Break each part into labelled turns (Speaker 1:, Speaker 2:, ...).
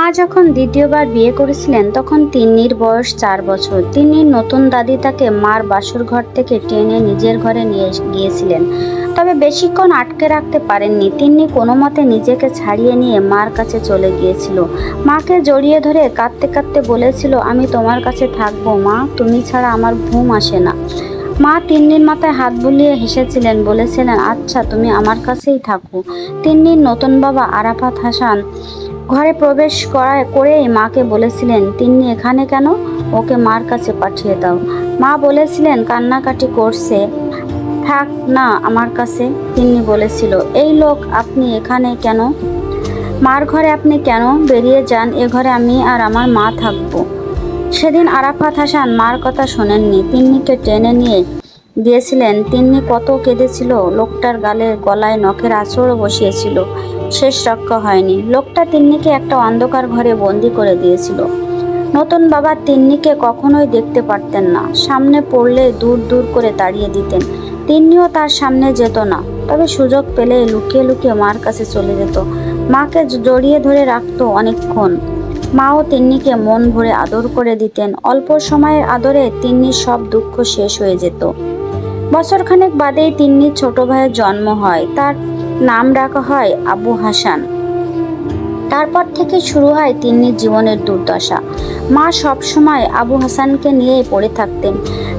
Speaker 1: মা যখন দ্বিতীয়বার বিয়ে করেছিলেন, তখন তিন্নির বয়স চার বছর। তিন্নির নতুন দাদি তাকে মার বাসর ঘর থেকে টেনে নিজের ঘরে নিয়ে গিয়েছিলেন। তবে বেশিক্ষণ আটকে রাখতে পারেননি। তিন্নি কোনো মতে নিজেকে ছাড়িয়ে নিয়ে মার কাছে চলে গিয়েছিল। মাকে জড়িয়ে ধরে কাঁদতে কাঁদতে বলেছিল, আমি তোমার কাছে থাকব মা, তুমি ছাড়া আমার ঘুম আসে না। মা তিন্নির মাথায় হাত বুলিয়ে হেসেছিলেন, বলেছিলেন আচ্ছা তুমি আমার কাছেই থাকো। তিন্নির নতুন বাবা আরাফাত হাসান ঘরে প্রবেশ করা করেই মাকে বলেছিলেন, তিন্নি এখানে কেন? ওকে মার কাছে পাঠিয়ে দাও। মা বলেছিলেন, কান্নাকাটি করছে। থাক না, আমার কাছে, তিন্নি বলেছিল। এই লোক আপনি এখানে কেন? মার ঘরে আপনি কেন? বেরিয়ে যান, এ ঘরে আমি আর আমার মা থাকব। সেদিন আরাফাত হাসান মার কথা শোনেননি। তিন্নিকে টেনে নিয়ে দিয়েছিলেন, তিন্নি কত কেঁদেছিল, লোকটার গালে গলায় নখের আঁচড়ও বসিয়েছিল, শেষ রক্ষা হয়নি। লোকটা তিন্নিকে একটা অন্ধকার ঘরে বন্দি করে দিয়েছিল। নতুন বাবা তিন্নিকে কখনোই দেখতে পারতেন না। সামনে পড়লে দূর দূর করে তাড়িয়ে দিতেন। তিন্নিও তার সামনে যেত না, তবে সুযোগ পেলে লুকিয়ে লুকিয়ে মার কাছে চলে যেত। মাকে জড়িয়ে ধরে রাখতো অনেকক্ষণ। মাও তিন্নিকে মন ভরে আদর করে দিতেন। অল্প সময়ের আদরে তিন্নির সব দুঃখ শেষ হয়ে যেত। বছরখানেক বাদেই তিন্নির ছোট ভাইয়ের জন্ম হয়। তার নাম রাখা হয় আবু হাসান। তারপর থেকে শুরু হয় তিন্নির জীবনের দুর্দশা। মা সবসময় আবু হাসানকে নিয়েই পড়ে থাকতেন।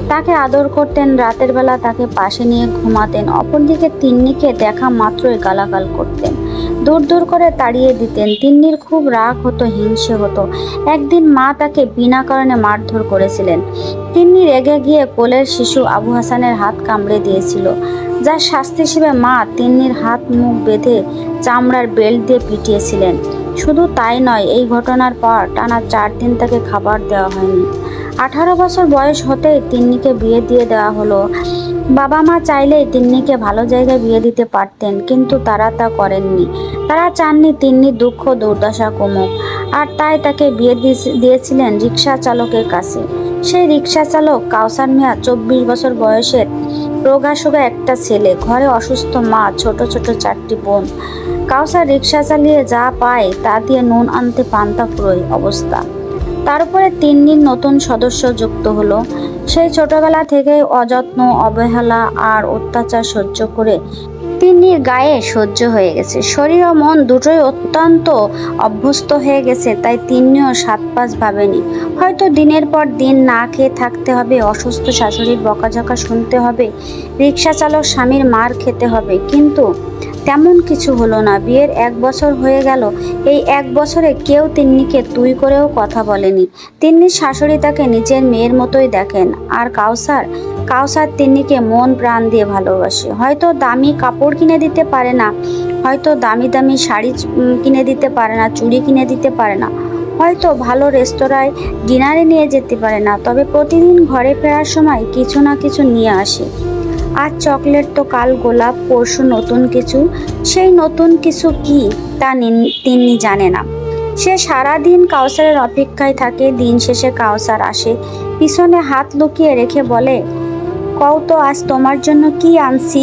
Speaker 1: তাকে আদর করতেন, রাতের বেলা তাকে পাশে নিয়ে ঘুমাতেন, অপরদিকে তিন্নিকে দেখা মাত্রই গালাগাল করতেন। দূর দূর করে তাড়িয়ে দিতেন। তিন্নির খুব রাগ হতো, হিংসে হতো। একদিন মা তাকে বিনা কারণে মারধর করেছিলেন। তিন্নি রেগে গিয়ে কোলের শিশু আবু হাসানের হাত কামড়ে দিয়েছিল। যার শাস্তি হিসেবে মা তিন্নির হাত মুখ বেঁধে চামড়ার বেল্ট দিয়ে পিটিয়েছিলেন। শুধু তাই নয়, এই ঘটনার পর টানা চার দিন তাকে খাবার দেওয়া হয়নি। আঠারো বছর বয়স হতেই তিন্নিকে বিয়ে দিয়ে দেওয়া হলো। বাবা মা চাইলেই তিন্নিকে ভালো জায়গায় বিয়ে দিতে পারতেন, কিন্তু তারা তা করেননি। তারা চাননি তিন্নি দুঃখ, দুর্দশা কমুক। আর তাই তাকে বিয়ে দিয়েছিলেন রিক্সা চালকের কাছে। সেই রিক্সা চালক কাউসার মিয়া চব্বিশ বছর বয়সের রোগাসোগা একটা ছেলে, ঘরে অসুস্থ মা, ছোট ছোট চারটি বোন। কাউসার রিক্সা চালিয়ে যা পায় তা দিয়ে নুন আনতে পান্তা ফুরোয় অবস্থা। তার উপরে তিন দিন নতুন সদস্য যুক্ত হলো। সেই ছোটবেলা থেকে অযত্ন, অবহেলা আর অত্যাচার সহ্য করে তিন্নির গায়ে সহ্য হয়ে গেছে। শরীর ও মন দুটোই অত্যন্ত অভ্যস্ত হয়ে গেছে, তাই তিন্নিও সাত পাঁচ ভাবেনি। হয়তো দিনের পর দিন না খেয়ে থাকতে হবে, অসুস্থ শাশুড়ির বকাঝকা শুনতে হবে রিক্সা চালক স্বামীর মার খেতে হবে। কিন্তু তেমন কিছু হলো না। বিয়ের এক বছর হয়ে গেল। এই এক বছরে কেউ তিন্নিকে তুই করেও কথা বলেনি। তিন্নির শাশুড়ি তাকে নিজের মেয়ের মতোই দেখেন। আর কাউসার কাউসার তিন্নিকে মন প্রাণ দিয়ে ভালোবাসে। হয়তো দামি কাপড় কিনে দিতে পারে না, হয়তো দামি দামি শাড়ি কিনে দিতে পারে না, চুড়ি কিনে দিতে পারে না। হয়তো ভালো রেস্তোরাঁয় ডিনারে নিয়ে যেতে পারে না, তবে প্রতিদিন ঘরে ফেরার সময় কিছু না কিছু নিয়ে আসে। আজ চকলেট তো কাল গোলাপ, পরশু নতুন কিছু। সেই নতুন কিছু কি, তা তিন্নি জানে না। সে সারা দিন কাউসারের অপেক্ষায় থাকে, দিন শেষে কাউসার আসে। পিছনে হাত লুকিয়ে রেখে বলে কও তো আজ তোমার জন্য কি আনছি?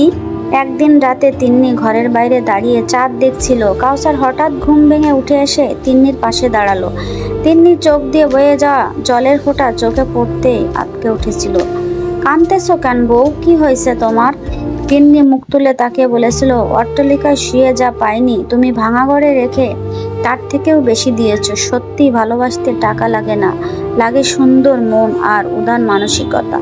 Speaker 1: একদিন রাতে তিন্নি ঘরের বাইরে দাঁড়িয়ে চাঁদ দেখছিল। কাউসার হঠাৎ ঘুম ভেঙে উঠে এসে তিন্নির পাশে দাঁড়াল। তিন্নি চোখ দিয়ে বয়ে যাওয়া জলের ফোঁটা চোখে পড়তে আটকে উঠেছিল। কানতেছো কেন বউ? কি হয়েছে তোমার? তিন্নি মুখ তুলে তাকে বলেছিল, অট্টালিকায় শুয়ে যা পাইনি, তুমি ভাঙা ঘরে রেখে তার থেকেও বেশি দিয়েছ। সত্যি ভালোবাসতে টাকা লাগে না, লাগে সুন্দর মন আর উদার মানসিকতা।